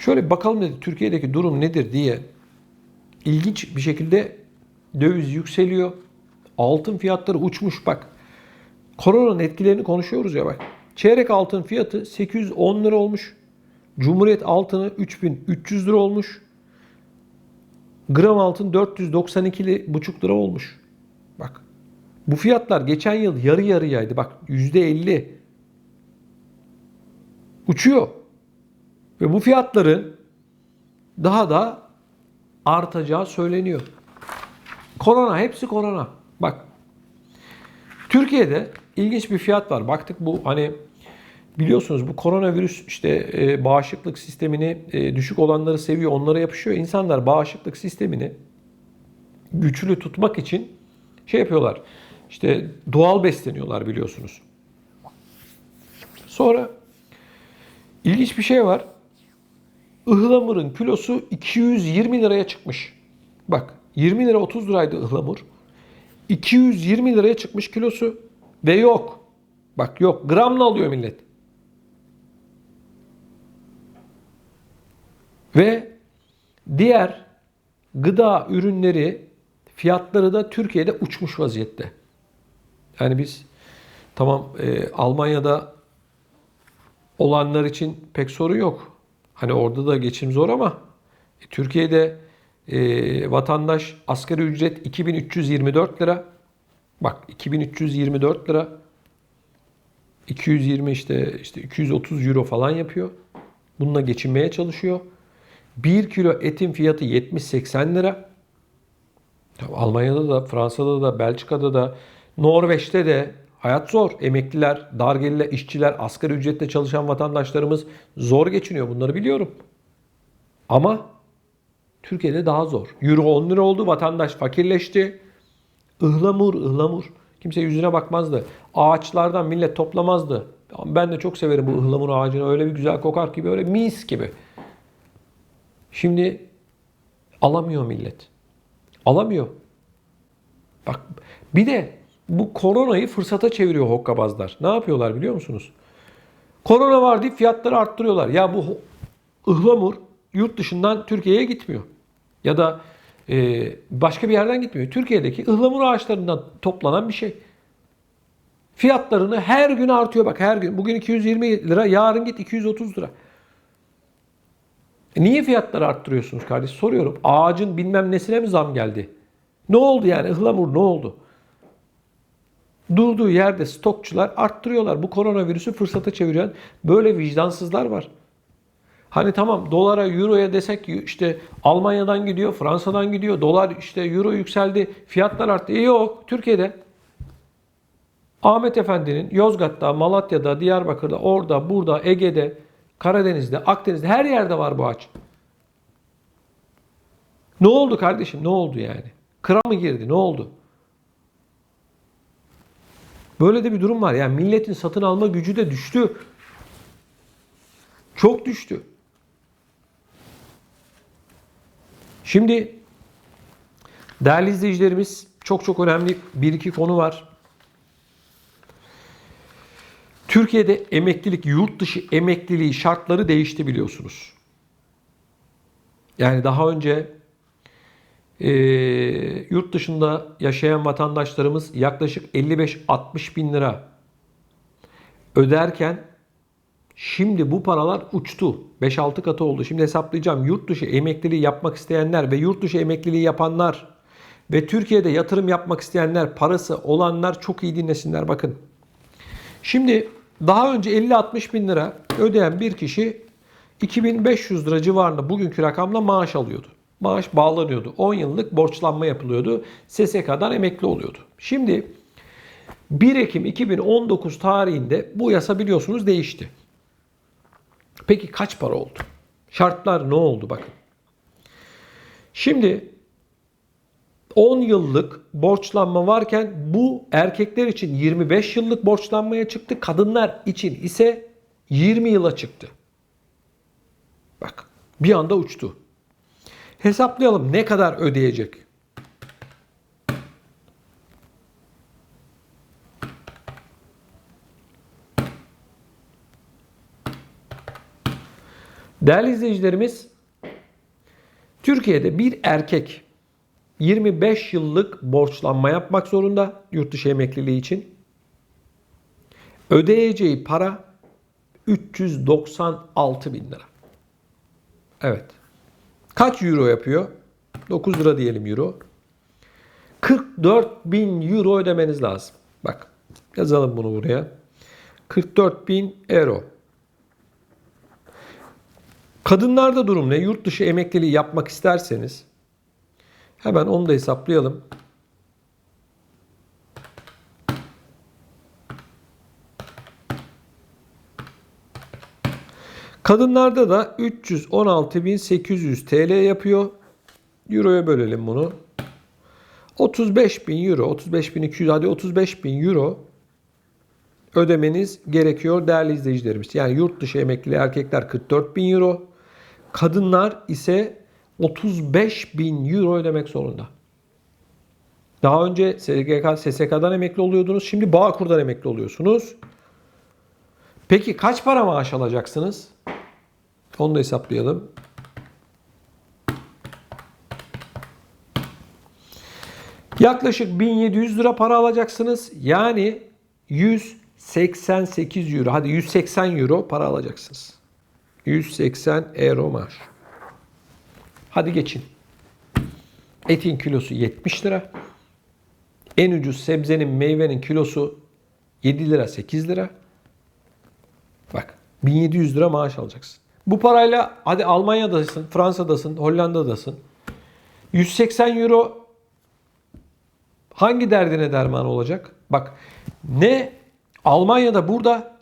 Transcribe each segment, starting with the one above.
Şöyle bakalım dedi Türkiye'deki durum nedir diye ilginç bir şekilde döviz yükseliyor. Altın fiyatları uçmuş bak. Koronanın etkilerini konuşuyoruz ya bak. Çeyrek altın fiyatı 810 lira olmuş. Cumhuriyet altını 3300 lira olmuş. Gram altın 492,5 lira olmuş. Bak. Bu fiyatlar geçen yıl yarı yarıyaydı. Bak %50 uçuyor. Ve bu fiyatların daha da artacağı söyleniyor. Korona hepsi korona. Bak. Türkiye'de ilginç bir fiyat var. Baktık bu hani biliyorsunuz bu koronavirüs işte e, bağışıklık sistemini e, düşük olanları seviyor, onlara yapışıyor. İnsanlar bağışıklık sistemini güçlü tutmak için şey yapıyorlar. İşte doğal besleniyorlar biliyorsunuz. Sonra ilginç bir şey var. Ihlamurun kilosu 220 liraya çıkmış. Bak 20 lira 30 liraydı ıhlamur. 220 liraya çıkmış kilosu ve yok. Bak yok gramla alıyor millet. Ve diğer gıda ürünleri fiyatları da Türkiye'de uçmuş vaziyette. Yani biz tamam e, Almanya'da olanlar için pek sorun yok. Hani orada da geçim zor ama e, Türkiye'de e, vatandaş asgari ücret 2324 lira. Bak 2324 lira. 220 işte işte 230 euro falan yapıyor. Bununla geçinmeye çalışıyor. 1 kilo etin fiyatı 70-80 lira. Almanya'da da, Fransa'da da, Belçika'da da, Norveç'te de hayat zor. Emekliler, dar gelirli işçiler, asgari ücretle çalışan vatandaşlarımız zor geçiniyor. Bunları biliyorum. Ama Türkiye'de daha zor. Euro 10 lira oldu. Vatandaş fakirleşti. Ihlamur, ıhlamur. Kimse yüzüne bakmazdı. Ağaçlardan millet toplamazdı. Ben de çok severim bu ıhlamur ağacını. Öyle bir güzel kokar gibi, öyle mis gibi. Şimdi alamıyor millet. Alamıyor. Bak bir de bu koronayı fırsata çeviriyor hokkabazlar. Ne yapıyorlar biliyor musunuz? Korona var deyip fiyatları arttırıyorlar. Ya bu ıhlamur yurt dışından Türkiye'ye gitmiyor. Ya da e, başka bir yerden gitmiyor. Türkiye'deki ıhlamur ağaçlarından toplanan bir şey. Fiyatlarını her gün artıyor bak her gün. Bugün 220 lira, yarın git 230 lira. E niye fiyatları arttırıyorsunuz kardeş? Soruyorum. Ağacın bilmem nesine mi zam geldi? Ne oldu yani? Ihlamur ne oldu? Durduğu yerde stokçular arttırıyorlar. Bu koronavirüsü fırsata çeviren böyle vicdansızlar var. Hani tamam dolara, euroya desek işte Almanya'dan gidiyor, Fransa'dan gidiyor. Dolar işte euro yükseldi, fiyatlar arttı. E yok Türkiye'de. Ahmet Efendi'nin Yozgat'ta, Malatya'da, Diyarbakır'da, orada, burada, Ege'de, Karadeniz'de, Akdeniz'de her yerde var bu ağaç. Ne oldu kardeşim? Ne oldu yani? Kıra mı girdi? Ne oldu? Böyle de bir durum var. Yani milletin satın alma gücü de düştü. Çok düştü. Şimdi değerli izleyicilerimiz çok çok önemli bir iki konu var. Türkiye'de emeklilik, yurt dışı emekliliği şartları değişti biliyorsunuz. Yani daha önce e, yurt dışında yaşayan vatandaşlarımız yaklaşık 55-60 bin lira öderken şimdi bu paralar uçtu. 5-6 katı oldu. Şimdi hesaplayacağım. Yurt dışı emekliliği yapmak isteyenler ve yurt dışı emekliliği yapanlar ve Türkiye'de yatırım yapmak isteyenler, parası olanlar çok iyi dinlesinler bakın. Şimdi daha önce 50-60 bin lira ödeyen bir kişi 2500 lira civarında bugünkü rakamla maaş alıyordu. Maaş bağlanıyordu. 10 yıllık borçlanma yapılıyordu. SSK'dan emekli oluyordu. Şimdi 1 Ekim 2019 tarihinde bu yasa biliyorsunuz değişti. Peki kaç para oldu? Şartlar ne oldu bakın. Şimdi 10 yıllık borçlanma varken bu erkekler için 25 yıllık borçlanmaya çıktı. Kadınlar için ise 20 yıla çıktı. Bak bir anda uçtu. Hesaplayalım ne kadar ödeyecek? Değerli izleyicilerimiz, Türkiye'de bir erkek 25 yıllık borçlanma yapmak zorunda yurt dışı emekliliği için. Ödeyeceği para 396 bin lira. Evet. Kaç euro yapıyor? 9 lira diyelim euro. 44 bin euro ödemeniz lazım. Bak yazalım bunu buraya. 44 bin euro. Kadınlarda durum ne? Yurt dışı emekliliği yapmak isterseniz hemen onu da hesaplayalım. Kadınlarda da 316.800 TL yapıyor. Euro'ya bölelim bunu. 35.000 euro, 35.200 hadi 35.000 euro ödemeniz gerekiyor değerli izleyicilerimiz. Yani yurt dışı emekli erkekler 44.000 euro, kadınlar ise 35.000 euro ödemek zorunda. Daha önce SGK, SSK'dan emekli oluyordunuz. Şimdi Bağkur'dan emekli oluyorsunuz. Peki kaç para maaş alacaksınız? Onu da hesaplayalım. Yaklaşık 1700 lira para alacaksınız. Yani 188 euro. Hadi 180 euro para alacaksınız. 180 euro maaş. Hadi geçin. Etin kilosu 70 lira. En ucuz sebzenin, meyvenin kilosu 7 lira, 8 lira. Bak 1700 lira maaş alacaksın. Bu parayla hadi Almanya'dasın, Fransa'dasın, Hollanda'dasın. 180 euro hangi derdine derman olacak? Bak ne Almanya'da burada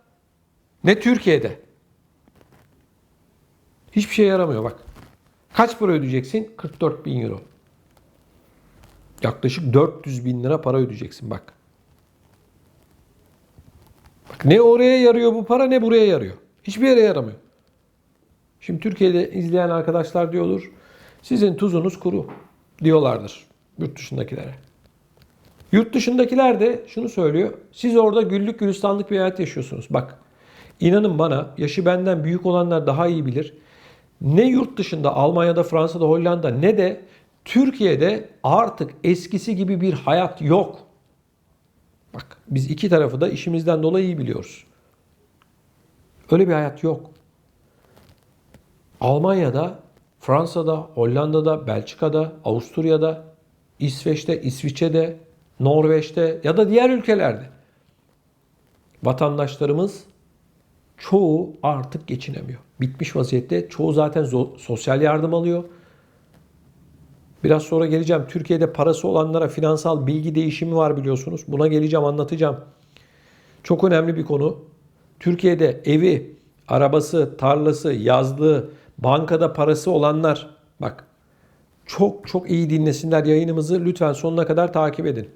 ne Türkiye'de. Hiçbir şey yaramıyor bak. Kaç para ödeyeceksin? 44 bin euro. Yaklaşık 400 bin lira para ödeyeceksin bak. Bak ne oraya yarıyor bu para ne buraya yarıyor. Hiçbir yere yaramıyor. Şimdi Türkiye'de izleyen arkadaşlar diyordur. Sizin tuzunuz kuru diyorlardır yurt dışındakilere. Yurt dışındakiler de şunu söylüyor. Siz orada güllük gülistanlık bir hayat yaşıyorsunuz. Bak inanın bana yaşı benden büyük olanlar daha iyi bilir. Ne yurt dışında Almanya'da, Fransa'da, Hollanda ne de Türkiye'de artık eskisi gibi bir hayat yok. Bak biz iki tarafı da işimizden dolayı iyi biliyoruz. Öyle bir hayat yok. Almanya'da, Fransa'da, Hollanda'da, Belçika'da, Avusturya'da, İsveç'te, İsviçre'de, Norveç'te ya da diğer ülkelerde vatandaşlarımız çoğu artık geçinemiyor. Bitmiş vaziyette. Çoğu zaten sosyal yardım alıyor. Biraz sonra geleceğim. Türkiye'de parası olanlara finansal bilgi değişimi var biliyorsunuz. Buna geleceğim, anlatacağım. Çok önemli bir konu. Türkiye'de evi, arabası, tarlası, yazlığı, bankada parası olanlar bak çok çok iyi dinlesinler yayınımızı lütfen sonuna kadar takip edin.